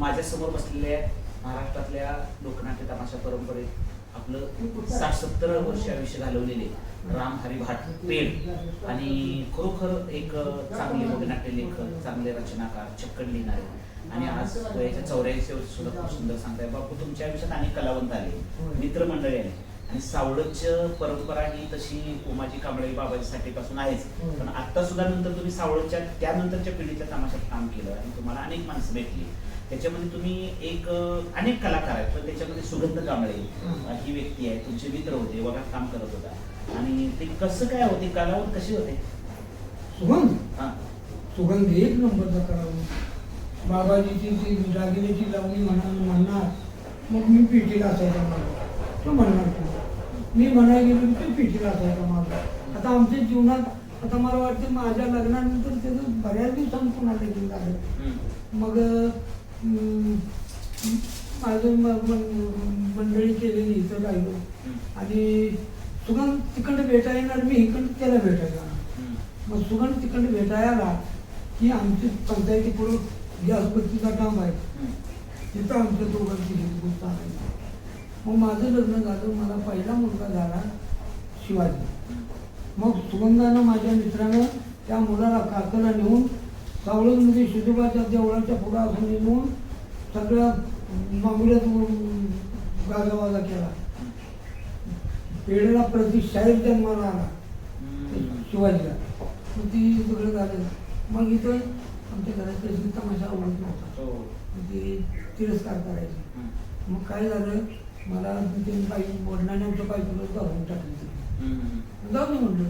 माझ्यासमोर बसलेल्या महाराष्ट्रातल्या लोकनाट्य तमाशा परंपरेत आपलं साठ सत्तर वर्ष आयुष्य घालवलेले राम हरी भाट पेड आणि खरोखर एक चांगले लोकनाट्य लेखक चांगले रचनाकार छक्कड लिहिणारे. आणि आज वयाच्या चौऱ्याऐंशी वर्ष सुद्धा खूप सुंदर सांगताय. बापू तुमच्या आयुष्यात अनेक कलावंत आले मित्रमंडळी आले. आणि सावळच परंपरा ही तशी उमाजी कांबळे बाबाजी साठेपासून आहेच. पण आता सुद्धा नंतर तुम्ही सावळच्या त्यानंतरच्या पिढीच्या तमाशात काम केलं आणि तुम्हाला अनेक माणसं भेटली. त्याच्यामध्ये तुम्ही एक अनेक कलाकार आहेत पण त्याच्यामध्ये सुगंध कांबळे ही व्यक्ती आहे तुमचे मित्र होते वगैरे काम करत होता. आणि ते कसं काय होते कलावंत कसे होते? सुगंध? हा. सुगंध एक नंबरचा करावं बाबाजीची ती दागिन्याची लावणी म्हणा म्हणणार मग मी पेटीला असायचा माझा तो म्हणणार तू. मी म्हणायला गेलो की तो पेटीला असायचा माझा आता आमच्या जीवनात आता मला वाटतं माझ्या लग्नानंतर त्याचं बऱ्याच दिवसांनी पुन्हा लगीन झालं. हम्म. मग माझं मंडळी केलेली इथं राहिलो. आणि सुगंध तिकडं भेटायला येणार मी इकडं त्याला भेटायला. मग सुगंध तिकडे भेटायला की आमची पंचायती पुढं गॅस बत्तीचा काम आहे. तिथं आमच्या दोघांची ही गोष्ट आहे. मग माझं लग्न झालं मला पहिला मुलगा झाला शिवाजी. मग सुगंधानं माझ्या मित्रानं त्या मुलाला काकाला नेऊन सावळमध्ये शिजोबाच्या देवळाच्या पुढं असं नेऊन सगळ्या मामुल्यात गाजावाजा केला. पेढेला प्रति शाहीर जन्माला आला. शिवाजीला. मग ती सगळं झालं मग इथं आमच्या घरात त्याची तमाशा आवडत नव्हता. हो. ती तिरस्कार करायची. मग काय झालं? मला ते बाई वडिलांनी आमच्या बायकोला घालून टाकली. जाऊ दे म्हणलं.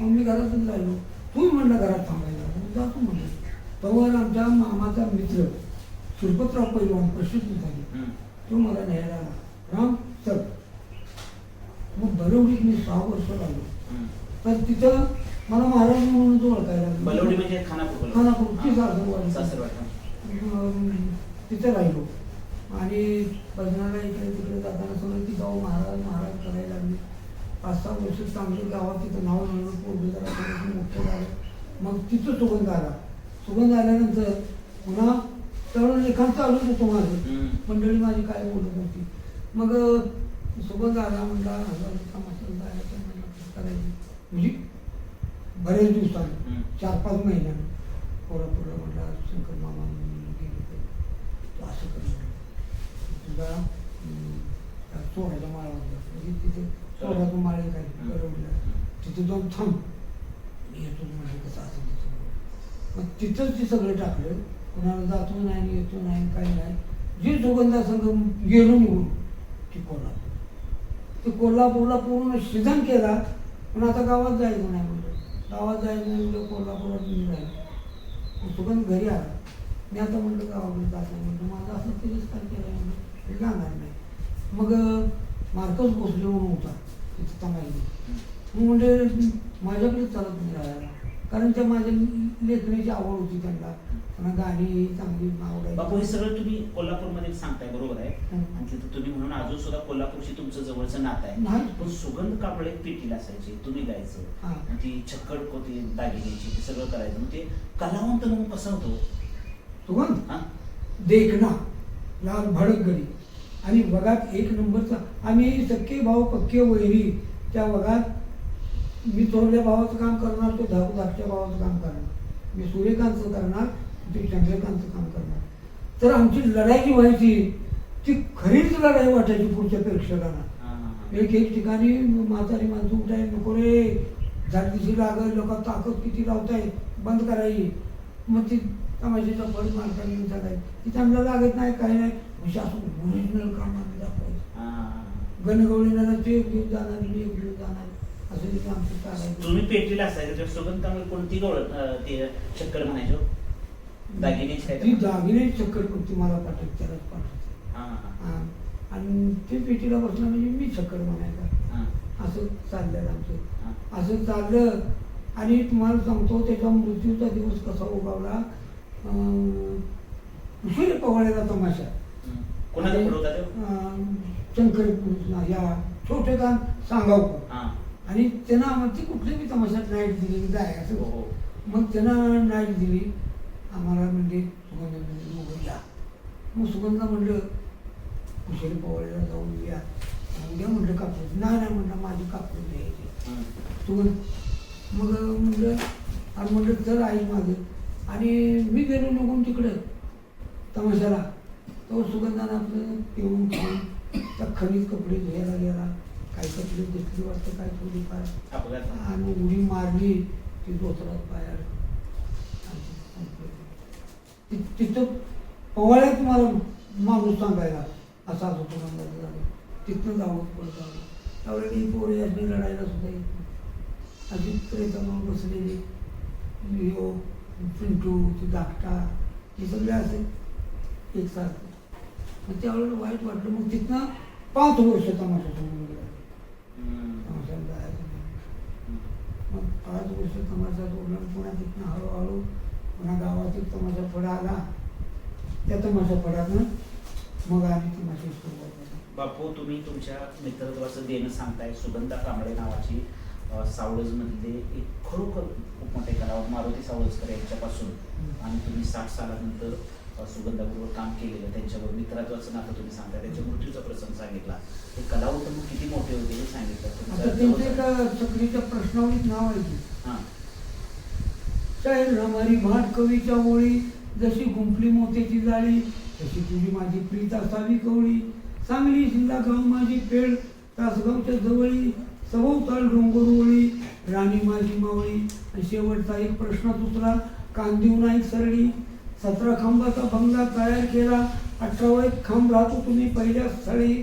मग मी घरातच राहिलो तू म्हणलं घरात थांबायला? जातो म्हणलं? तेव्हा आमच्या मामाचा मित्र. शिरपतराव पैलवान प्रसिद्ध झाले. तो मला न्यायला आला. राम चल. मग बरोबरीत मी सहा वर्ष हम्म. तर तिथं मला महाराज म्हणून ओळखायला लागले. बलवडी म्हणजे खानापूर. खानापूर, ती हा. सासरवाडी. तिथे राहिलो. आणि भजनाला इकडे तिकडे जाताना सगळं ती गाव महाराज महाराज करायला लागली. पाच सहा वर्ष चांगलं गावात तिथं नाव जरा थोडंसं मोठं झालं. मग तिथं सुगंध आला. सुगंध आल्यानंतर पुन्हा तरुण लेखन चालूच होतं माझं. मंडळी माझी काय बोलत होती मग सुगंध आला म्हणला करायचं. म्हणजे बरेच दिवसांनी. चार पाच महिन्यानं. कोल्हापूरला म्हटला शंकर मामा गेले असं कर म्हणे. तुझा चोराचा माळा होता म्हणजे तिथे काय हम्म. बरोबर तिथे जाऊन थांब. मी येतो म्हणजे कसं असं तसं मग तिथंच ते सगळं टाकलं. कोणाला जातो नाही येतो नाही काही नाही. जे सुगंधा संघ गेलो निघून ती कोल्हापूर. ते कोल्हापूरला पूर्ण शिजन केला पण आता गावात जायचं नाही म्हणलं. गावात जायचं नाही म्हणलं कोल्हापुरात मी राहिलो. मग सुगंध घरी आला. मी आता म्हणलं गावाकडे जात नाही म्हणलं. माझं असं तिरस्कार केला जाणार नाही. मग अं, मार्कस भोसले म्हणून होता. मग म्हणजे माझ्याकडे चालत नाही राहायला. कारण त्या माझ्या लेखण्याची आवड होती त्यांना. त्यांना गाणी चांगली बापू हे सगळं तुम्ही कोल्हापूरमध्ये सांगताय बरोबर आहे. आणि तिथं तुम्ही म्हणून अजून सुद्धा कोल्हापूरशी तुमचं जवळचं नातं आहे. पण सुगंध कांबळे पेटीला असायचे? तुम्ही गायचं. हा. आणि ती छक्कड होती दागिन्याची ते सगळं करायचं. ते कलावंत म्हणून कसा होतो सुगंध? हा? देखना लाल भडक गडी आणि वगात एक नंबरचा आम्ही सक्के भाऊ पक्के वैरी त्या वगात मी थोरल्या भावाचं काम करणार तो धाकू धाकट्या भावाचं काम करणार. मी सूर्यकांतचं करणार ते चंद्रकांतचं काम करणार. तर आमची लढाई जी व्हायची ती खरीच लढाई वाटायची पुढच्या प्रेक्षकांना. एक एक ठिकाणी म्हातारी माणसं उठाय नको रे. झाडदिशी लागल लोक ताकद किती लावताय बंद करायची मग ती तमाशाचा फळ मालकाने येऊन सांगायची ती चांगलं लागत नाही काही नाही. असं ओरिजिनल काम आम्ही गणगवळीला ते एक घेऊन जाणार मी एक जाणार असं तिथे आमचं चालायचं तुम्ही पेटीला असायचं सुगंध कांबळे कोणती गवळ ते छक्कड म्हणायचो? दागिन्याची काय ती दागिने चक्कर कुर्ती मला पाठवत त्यालाच पाठवते. हा. आणि ते पेटीला बसलं म्हणजे मी चक्कर म्हणायचा. असं चाललेलं आमचं. असं चाललं आणि तुम्हाला सांगतो त्याचा मृत्यूचा दिवस कसा उगावला? अं, उशिरा पवळ्याला तमाशा. कोणाचा कृष्णा या छोटे सांगाव हा. आणि त्यांना आम्हाला ती कुठली बी तमाशात नाईट दिली जाय हो, असं. हो. मग त्यांना नाईट दिली आम्हाला म्हणजे सुगंध म्हणजे "मुलं या मग सुगंधा म्हणलं कुशल पोवायला जाऊन या. उद्या म्हटलं कापूस. नाही नाही म्हणलं माझी कापूस द्यायची हं. सुगंध. मग म्हणलं आणि म्हणलं चल आई मागे आणि मी गेलो निघून तिकडं तमाशाला. तो सुगंधानं आपलं पिऊन खाऊन त्या खणीत कपडे धुयाला गेला. काही कपडे घेतली वाटतं काय थोडीफार. आणि उडी मारली ती दोसरात पायाला ति- तिथं पवाळ्यात मला माणूस सांगायला असा असं तुला झालं तिथनं जावं पडत आलं. त्यावेळेला ही पोरं याची लढायला सुद्धा येत अशी प्रेतावर बसलेली. लिओ पिंटू ती धाकटा हे सगळे असे एकसारखे. मग त्यावेळेला वाईट वाटलं. मग तिथनं पाच वर्ष तमाशा सोडून गेला. तमाशाला जायचं नाही. मग पाच वर्ष तमाशा सोडला पुन्हा तिथनं हळूहळू पुन्हा गावातील तमाशा फडा आला. त्या तमाशा फडातनं मग आम्ही तमाशा सुरुवात बापू तुम्ही तुमच्या मित्रत्वाचं देणं सांगताय. सुगंधा कांबळे नावाची सावळज मधले एक खरोखर खूप मोठे कलावत मारुती सावळजकर यांच्यापासून. आणि तुम्ही साठ सालानंतर सुगंधाबरोबर काम केलेलं त्यांच्यावर मित्रत्वाचं नातं तुम्ही सांगताय त्यांच्या मृत्यूचा प्रसंग सांगितला. ते कलावत मग किती मोठे होते हे सांगितलं. एका चक्रीच्या प्रश्नावलीत नाव आहे हां. शाहीर हमारी भाट कवीच्या ओळी जशी गुंफली मोत्याची जाळी तशी तुझी माझी प्रीत असावी कवळी. सांगली जिल्हा गाव माझी पेड तासगावच्या जवळी सभोवताल डोंगर ओळी राणी माझी मावळी. आणि शेवटचा एक प्रश्न दुसरा कांदिव नाही सरळी. सतरा खांबाचा बंगला तयार केला अठरावा एक खांब राहतो तुम्ही पहिल्या स्थळी.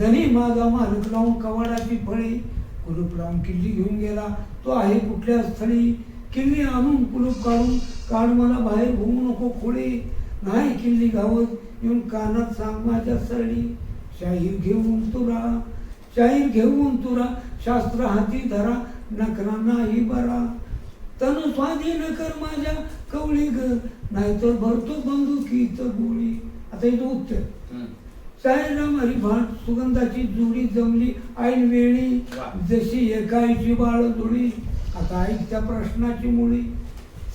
धनी माझा मालक लावून कवाडाची फळी. कुलूप लावून किल्ली घेऊन गेला. तो आहे कुठल्या स्थळी? किल्ली आणून कुलूप काढून काढ मला बाहेर होऊ नको खोळी नाही किल्ली गावत येऊन कानात सांग माझ्या सरणी. शाहीर घेऊन तुरा शाहीर घेऊन तुरा शास्त्र हाती धरा नकरा नाही बरा. तन स्वाधीन कर माझ्या कवळी ग. नाहीतर भरतो बंदुकीच गोळी. आता इथं उत्तर. हं. शाळेला मारी भाट सुगंधाची जोडी जमली ऐन वेळी. जशी एकाईची बाळ जोडी आता ऐक त्या प्रश्नाची मुळी.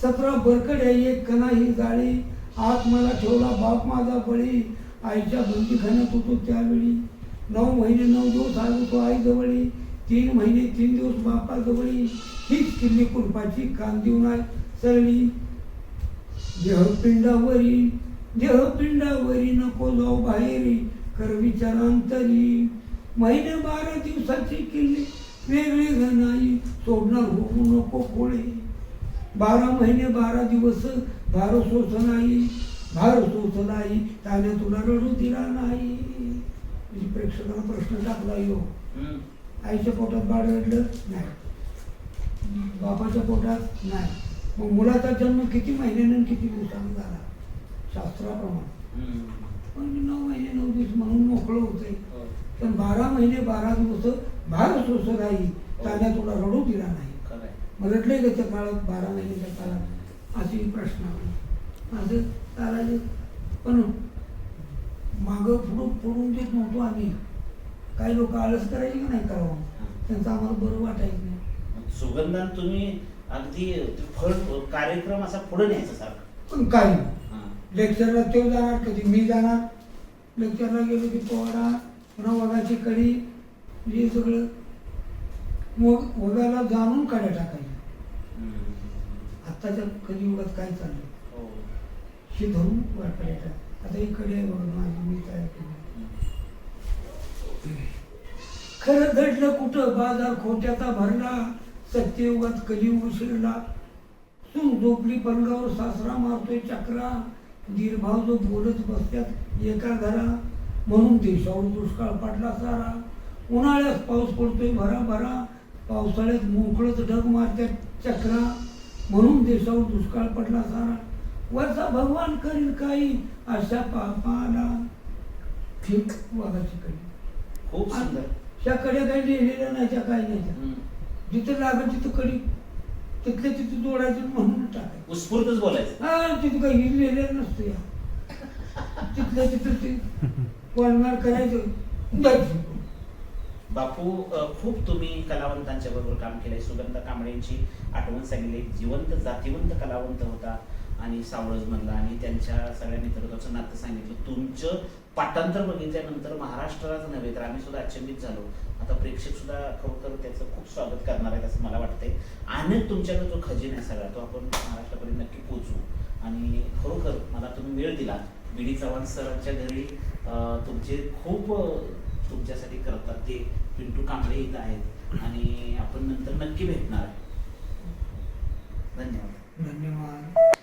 सतरा बरकड्या एक कणाही जाळी. आत मला ठेवला बाप माझा बळी. आईच्या बंदीखान्यात होतो त्यावेळी. नऊ महिने नऊ दिवस आलो तो आई जवळी. तीन महिने तीन दिवस बापा जवळी हीच किल्ली कुलपाची कांदिव नाही सरळी देहपिंडावरी देहपिंडावरी नको जाऊ बाहेरी कर विचारांतरी. महिने बारा दिवसाची किल्ली वेगळी नाही सोडणार होऊ नको कोळी बारा महिने बारा दिवस भार सोस नाही भार सोस नाही त्याने तुला रडू दिला नाही. म्हणजे प्रेक्षकांना प्रश्न टाकला यो. हं. आईच्या पोटात बाळ रडलं? नाही. बापाच्या पोटात नाही. मग मुलाचा जन्म किती महिन्यानं किती दिवसानं झाला? शास्त्राप्रमाणे. हं. पण नऊ महिने नऊ दिवस म्हणून मोकळं होतंय. हो. पण बारा महिने बारा दिवस भार सोस राही त्याने तुला रडू दिला नाही. मग रडले का त्या काळात बारा महिन्याच्या काळात. अशी प्रश्न असं चालायचं. पण मागं पुढं पडून देत नव्हतो आम्ही काही लोक आळस करायचे का नाही करावं? त्यांचं आम्हाला बरं वाटायचं नाही. सुगंधान तुम्ही अगदी फळ कार्यक्रम असा पुढे न्यायचा सारखं. पण नाही हां. लेक्चरला तो जाणार कधी मी जाणार? लेक्चरला गेलो की पोहडा पुन्हा वगाची कडी हे सगळं. मग वगाला जाणून काड्या टाकायच्या. हं. आत्ताच्या कलियुगात काय चाललंय? हो. हे धरून कड्या टाक. आता ही कडी आहे बघा माझी मी तयार केली. खरं घडलं कुठं? बाजार खोट्याचा भरला. सत्ययुगात कलियुग शिरला. सून झोपली पलंगावर सासरा मारतोय चक्रा. दीरभाव जो बोलत बसत्यात एका घरा. म्हणून देशावर दुष्काळ पडला सारा. उन्हाळ्यात पाऊस पडतोय भरा भरा. पावसाळ्यात मोकळच ढग मारत्यात चक्रा. म्हणून देशावर दुष्काळ पडला सारा. वरचा भगवान करील काही अशा पापाला. ठीक वाघाची कडी. खूप सुंदर. त्या कड्या काही लिहिलेल्या नाही त्या काही नाही. जिथं लागत तिथं कडी तिथल्या तिथं जोडायचं म्हणून टाकायचं. उत्स्फूर्तच बोलायचं. हा तिथं काही लिहिलेलं नसतं या. तिथल्या तिथं ते करायचं. जायचं. बापू अ, खूप तुम्ही कलावंतांच्या बरोबर काम केलंय. सुगंधा कांबळेंची आठवण सांगितली. जिवंत जातिवंत कलावंत होता आणि सावळजमधला आणि त्यांच्या सगळ्या नेतृत्वाचं नातं सांगितलं. तुमचं पाठांतर बघितल्यानंतर महाराष्ट्रालाच नव्हे तर आम्ही सुद्धा अचंबित झालो. आता प्रेक्षक सुद्धा खरोखर त्याचं खूप स्वागत करणार आहेत असं मला वाटतंय. आणि तुमच्याकडे जो खजिन आहे सगळा तो आपण महाराष्ट्रापर्यंत नक्की पोहोचू आणि खरोखर मला तुम्ही वेळ दिला. बी डी चव्हाण सरांच्या घरी तुमचे खूप तुमच्यासाठी करतात ते पिंटू कांबळे इथं आहेत. आणि आपण नंतर नक्की भेटणार धन्यवाद. धन्यवाद.